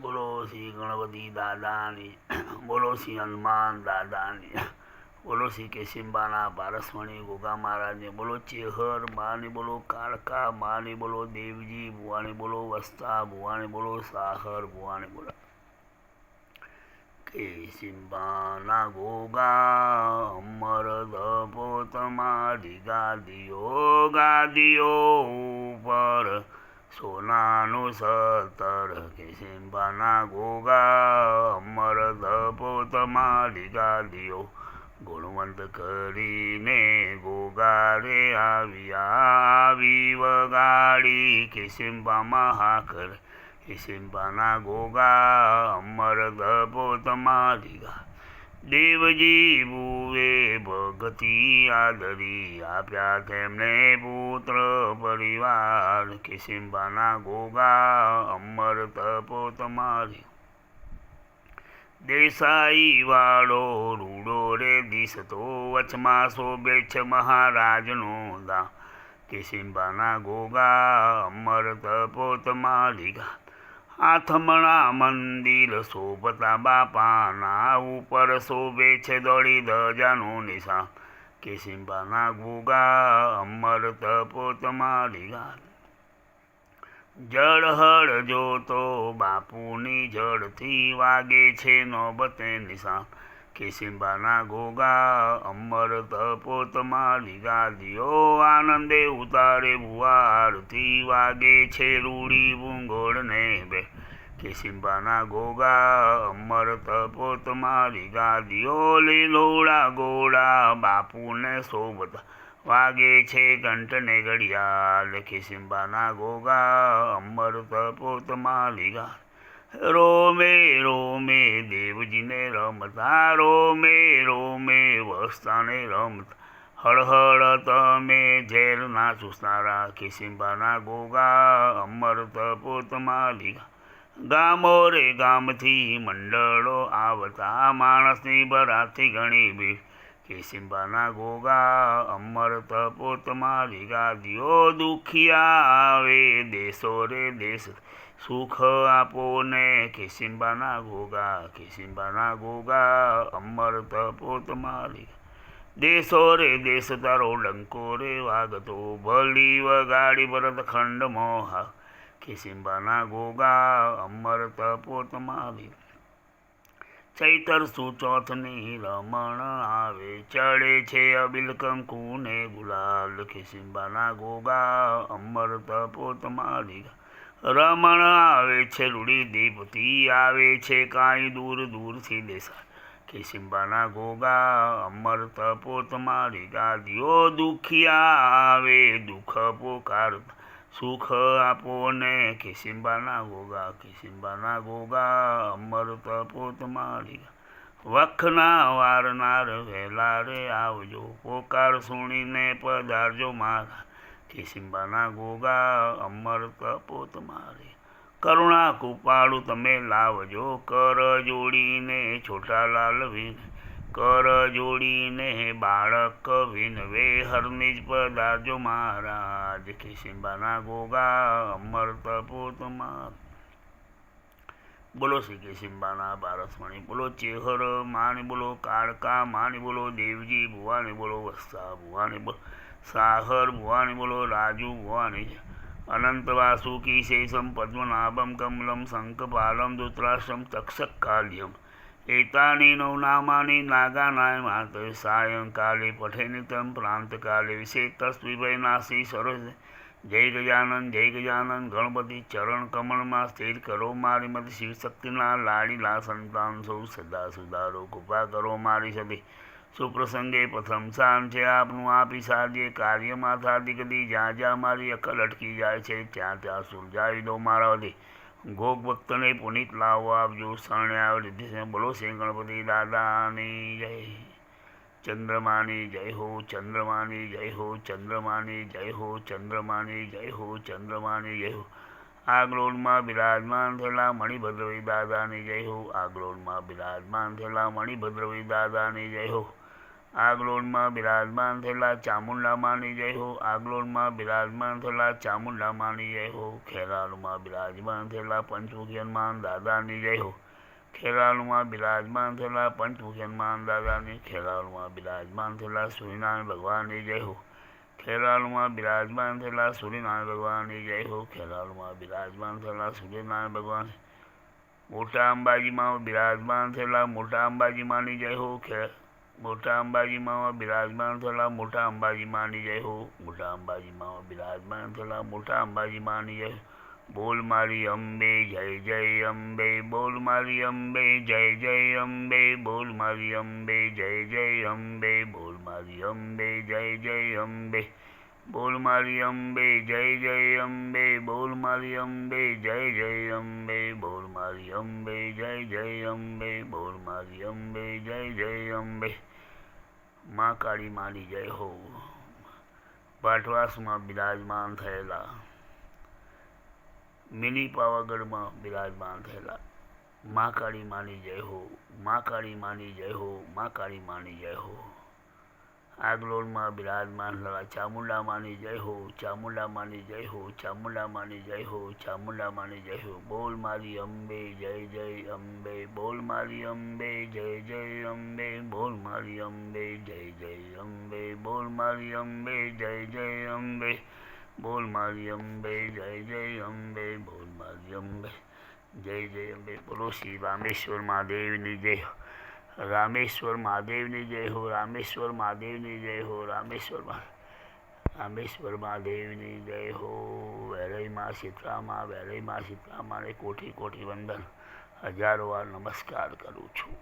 બોલો શ્રી ગણપતિ દાદાની, બોલો શ્રી હનુમાન દાદાની, બોલો શ્રી કેશિંબાના પારસમણી ગોગા મહારાજને, બોલો ચેહર માની, બોલો કાળકા માની, બોલો દેવજી ભુવાની, બોલો વસ્તા ભુવાની, બોલો સાહર ભુવાની, બોલો. કેશિંબાના ગોગા અમર ધપો તમારી ગાદીઓ ગાદીઓ. સોનાનું સતર કેશિંબાના ગોગા અમર ધપો તમારી ગાદીઓ. ગુણવંત કરીને ગોગારે આવ્યા આવી વગાડી કેશિંબામાં હાકર કેશિંબાના ગોગા અમર ધપો તમારી ગા દેવજી બુએ ભગતી આદરી આપ્યા તેમને પુત્ર પરિવાર. કિસિમ્બાના ગોગા અમર તપો તમારી. દેસાઈ વાળો રૂડો રે દિશતો વચમાં શોભે છે મહારાજનો દા. કિસિમ્બાના ગોગા અમર તપો તમારી ગા. આથમણા મંદિર શોભતા બાપાના ઉપર શોભે છે દોડી ધજાનું નિશાન. કેશિંબાના ગુગા અમર તપો તમારી ગાત જળહળ જોતો બાપુની જળથી વાગે છે નોબતે નિશાન. કેશિંબાના ગોગા અમર તપોતમાં તમારી દિયો આનંદે ઉતારે ભુવારથી વાગે છે રૂડી ભૂંગોળને બે. કેશિંબાના ગોગા અમર તપોતમાં તમારી દિયો લીલોડા ગોળા બાપુને શોભતા વાગે છે ઘંટને ઘડિયાળ. કેશિંબાના ગોગા અમર તપોતમાં ગા રોમે રોમે દેવજીને રમતા રોમે રોમે વસ્તાને રમતા. હળહળ તમે ઝેરના સુસ્તારા કિસિંબાના ગોગા, અમર તપો માલિકા. ગામો રે ગામથી મંડળો આવતા, માણસની બરાથી ઘણી બી કેસિંબાના ગોગા, અમર તપો માલિકા દિયો દુખિયા આવે, દેશો રે દેશ. સુખ આપો ને કેશિંબાના ગોગા કેશિંબાના ગોગા, અમર તપો તમારી દેશો રે, દેશ તારો ડંકો રે, વાગતો ભલી વગાડી ભરત ખંડ મોહા. કેશિંબાના ગોગા, અમર તપો તમારી ચૈતર સુચોથની રમણ આવે, ચડે છે અબિલ કંકુને ગુલાલ. કેશિંબાના ગોગા, અમર તપો તમારી રમણ આવે છે, રૂડી દીપતી આવે છે, કાંઈ દૂર દૂરથી દેશા કેશિંબાના ગોગા અમર તપો તમારી ગાદીઓ દુખિયા આવે, દુઃખ પોકાર સુખ આપો ને કેશિંબાના ગોગા કેશિંબાના ગોગા અમર તપો તમારી વખના વારનાર વહેલા રે આવજો, પોકાર સુણીને પધારજો મારા. કેશિંબાના ગોગા, અમર તપો તમારી કરુણા કૃપાળુ તમે લાવજો, કર જોડીને છોટાલાલ વિન. કર જોડીને બાળક વિનવે વે જ પધારજો મહારાજ. કેશિંબાના ગોગા, અમર તપો તમાર બોલો શ્રી કેશિંબાના બારસમણી બોલો ચેહર, માની બોલો કાળકા, માની બોલો દેવજી, ભુવાની બોલો વસ્તા ભુવાની બોલો સાહર, ભુવાની બોલો રાજુ, ભુવાની અનંત વાસુકી શેષમ પદ્મનાભમ, કમલમ, શંખપાલમ, ધૃતરાષ્ટ્રમ, તક્ષકાલ્યમ. એતાની નવનામાની નાગાનાય માત સાયંકાલે પઠે નિતમ પ્રાંતકાલે વિશે તસ્વિભય નાસી સરોજ જય ગજાનંદ જય ગજાનંદ. ગણપતિ ચરણ કમળમાં સ્થિર કરો મારી મત. શિવશક્તિના લાડીલા સંતાન સૌ સદા સુધારો. કૃપા કરો મારી સદી સુપ્રસંગે પ્રથમ સ્થાન છે આપનું. આપી સાધ્ય કાર્યમાં થાતી કદી જ્યાં જ્યાં મારી અકલ અટકી જાય છે, ત્યાં ત્યાં સુલઝાવી દો મારા વધી ગોગ ભક્તને પુનિત લાવો. આપજો શરણે આવે લીધી બોલો શ્રી ગણપતિ દાદાની જય. ચંદ્રમાની જય હો, ચંદ્રમાની જય હો, ચંદ્રમાની જય હો, ચંદ્રમાની જય હો, ચંદ્રમાની જય હો. આગલોડમાં બિરાજમાન થયેલા મણિભદ્રવી દાદાની જય હો આગલોડમાં બિરાજમાન થયેલા મણિભદ્રવી દાદાની જય હો. આગલોનમાં બિરાજમાન થયેલા ચામુંડામાની જય હો, આગલોનમાં બિરાજમાન થયેલા ચામુંડામાની જય હો, ખેરાલુમાં બિરાજમાન થયેલા પંચમુખી દાદાની જય હો. ખેરાલુમાં બિરાજમાન થયેલા હનુમાન દાદાની ખેરાલુમાં બિરાજમાન થયેલા સૂર્યનારાયણ ભગવાનની જય હો. ખેરાલુમાં બિરાજમાન થયેલા સૂર્યનારાયણ ભગવાનની જય હો. ખેરાલુમાં બિરાજમાન થયેલા સૂર્યનારાયણ ભગવાન. મોટા અંબાજીમાં બિરાજમાન થયેલા મોટા અંબાજીમાંની જય હો. ખે, મોટા અંબાજીમાં બિરાજમાન થયેલા મોટા અંબાજીમાંની જય હો. મોટા અંબાજીમાં બિરાજમાન થયેલા મોટા અંબાજીમાંની જય હો. બોલ મારી અંબે, જય જય, અંબે, બોલ મારી અંબે, જય જય, અંબે, બોલ મારી અંબે, જય જય, અંબે, બોલ મારી અંબે, જય જય, અંબે, બોલ મારી અંબે, જય જય, અંબે, બોલ મારી અંબે, જય જય, અંબે, બોલ મારી અંબે, જય જય, અંબે, બોલ મારી અંબે, જય જય, અંબે. મા કાળી માની જય હો. પાટવાસમાં બિરાજમાન થયેલા. મિની પાવાગઢમાં બિરાજમાન થયેલા મા કાળી માની જય હો, મા કાળી માની જય હો, મા કાળી માની જય હો. આગલોડમાં બિરાજમાન થયેલા ચામુંડા માની જય હો, ચામુંડા માની જય હો, ચામુંડા માની જય હો, ચામુંડા માની જય હો. બોલ મારી અંબે, જય જય અંબે, બોલ મારી અંબે, જય જય અંબે, બોલ મારી અંબે, જય જય અંબે, બોલ મારી અંબે, જય જય અંબે. બોલ મારી અંબે, જય જય અંબે, બોલ મારી અંબે, જય જય અંબે. બોલો શ્રી રામેશ્વર મહાદેવની જય રામેશ્વર મહાદેવની જય હો, રામેશ્વર મહાદેવની જય હો, રામેશ્વર રામેશ્વર મહાદેવની જય હો. વેરઈમાં સીતરામાં વેરઈમાં સીતરામાને કોટી કોટી વંદન હજારો વાર નમસ્કાર કરું છું.